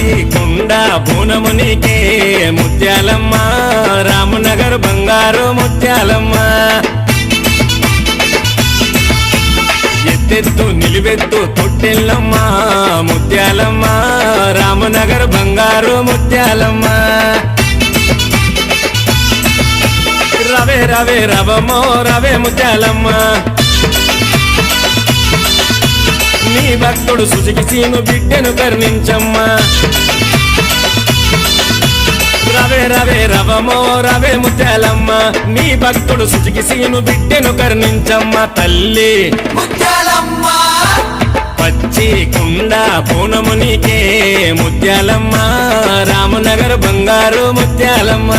పూనము నీకే ముత్యాలమ్మ. రామనగర్ బంగారు ముత్యాలమ్మ. ఎత్తెత్తు నిలువెత్తు తొట్టెల్లమ్మ ముత్యాలమ్మ. రామనగర్ బంగారు ముత్యాలమ్మ. రవే రవే రవమో రవే ముత్యాలమ్మ. నీ భక్తుడు సుజకి సీను బిడ్డను కర్ణించమ్మా. రవే రవే రవమో రవే ముత్యాలమ్మ. నీ భక్తుడు సుజకి సీను బిడ్డను కరుణించమ్మ తల్లి. ముత్యాలమ్మ. పచ్చి కుండ పూనము నీకే ముత్యాలమ్మ. రామనగర్ బంగారు ముత్యాలమ్మ.